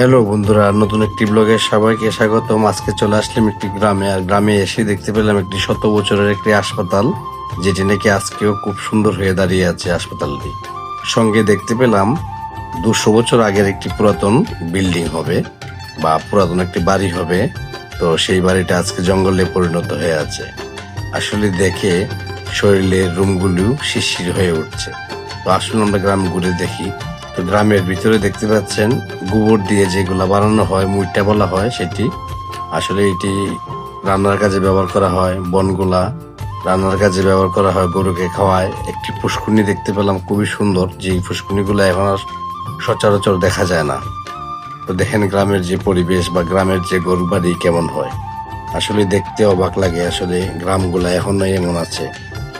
Hello বন্ধুরা, নতুন একটি ব্লগে সবাইকে স্বাগতম। আজকে চলে আসলাম একটি গ্রামে, আর গ্রামে এসে দেখতে পেলাম একটি শত বছরের একটি হাসপাতাল, যেটি নাকি আজকেও খুব সুন্দর হয়ে দাঁড়িয়ে আছে হাসপাতালটি। সঙ্গে দেখতে পেলাম দুশো বছর আগের একটি পুরাতন বিল্ডিং হবে, বা পুরাতন একটি বাড়ি হবে। তো সেই বাড়িটা আজকে জঙ্গলে পরিণত হয়ে আছে। আসলে দেখে শরীরের রুমগুলো শিরশির হয়ে উঠছে। তো আসলে আমরা গ্রাম ঘুরে দেখি। গ্রামের ভিতরে দেখতে পাচ্ছেন, গোবর দিয়ে যেগুলা বানানো হয় মুইটা বলা হয় সেটি। আসলে এটি রান্নার কাজে ব্যবহার করা হয়, বনগুলা রান্নার কাজে ব্যবহার করা হয়, গরুকে খাওয়ায়। একটি পুষ্কুনি দেখতে পেলাম, খুবই সুন্দর, যে পুষ্কুনিগুলো এখন আর সচরাচর দেখা যায় না। তো দেখেন গ্রামের যে পরিবেশ বা গ্রামের যে গরু বাড়ি কেমন হয়। আসলে দেখতে অবাক লাগে, আসলে গ্রামগুলা এখনও এমন আছে।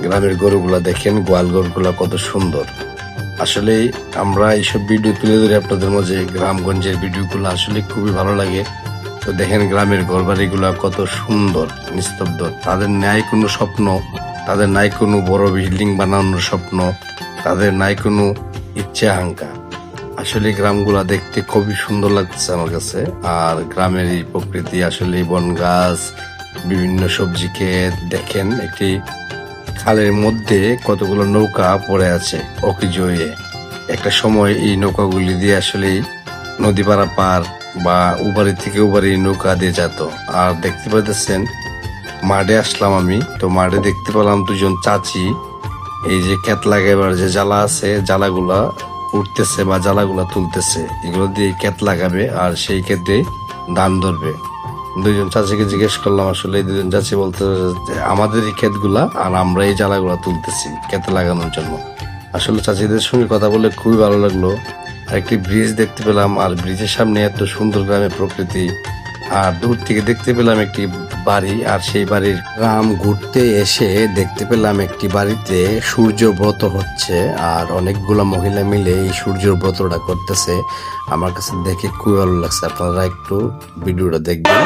গ্রামের গরুগুলা দেখেন, গোয়াল গরুগুলা কত সুন্দর। আসলে আমরা এইসব ভিডিও তুলে ধরে আপনাদের মাঝে গ্রামগঞ্জের ভিডিওগুলো আসলে খুবই ভালো লাগে। তো দেখেন গ্রামের ঘরবাড়িগুলা কত সুন্দর, নিস্তব্ধ। তাদের নাই কোনো স্বপ্ন, তাদের নাই কোনো বড় বিল্ডিং বানানোর স্বপ্ন, তাদের নাই কোনো ইচ্ছে আকাঙ্ক্ষা। আসলে গ্রামগুলা দেখতে খুবই সুন্দর লাগছে আমার কাছে। আর গ্রামের এই প্রকৃতি, আসলে বন গাছ বিভিন্ন সবজি ক্ষেত, দেখেন একটি খালের মধ্যে কতগুলো নৌকা পড়ে আছে অকিজয়ে একটা সময় এই নৌকাগুলি দিয়ে আসলে নদী পাড়া পার বা উবারি থেকে উবারি নৌকা দিয়ে যেত। আর দেখতে পাইতেছেন, মাঠে আসলাম আমি। তো মাঠে দেখতে পেলাম দুজন চাচি, এই যে ক্ষেত লাগাইবার যে জ্বালা আছে, জ্বালাগুলা উঠতেছে বা জ্বালাগুলা তুলতেছে। এগুলো দিয়ে ক্ষেত লাগাবে আর সেই ক্ষেত্রে ধান ধরবে। দুইজন চাষিকে জিজ্ঞেস করলাম, আসলে এই দুজন চাচি বলতে আমাদের এই ক্ষেতগুলা আর আমরা এই জ্বালাগুলা তুলতেছি ক্ষেতে লাগানোর জন্য। আসলে চাষিদের সঙ্গে কথা বলে খুবই ভালো লাগল। একটি ব্রিজ দেখতে পেলাম, আর ব্রিজের সামনে এত সুন্দর গ্রামের প্রকৃতি। আর দূর থেকে দেখতে পেলাম একটি বাড়ি আর সেই বাড়ির গ্রাম ঘুরতে এসে দেখতে পেলাম একটি বাড়িতে সূর্য ব্রত হচ্ছে আর অনেকগুলো মহিলা মিলে এই সূর্য ব্রতটা করতেছে। আমার কাছে দেখে খুবই ভালো লাগছে। আপনারা একটু ভিডিওটা দেখবেন।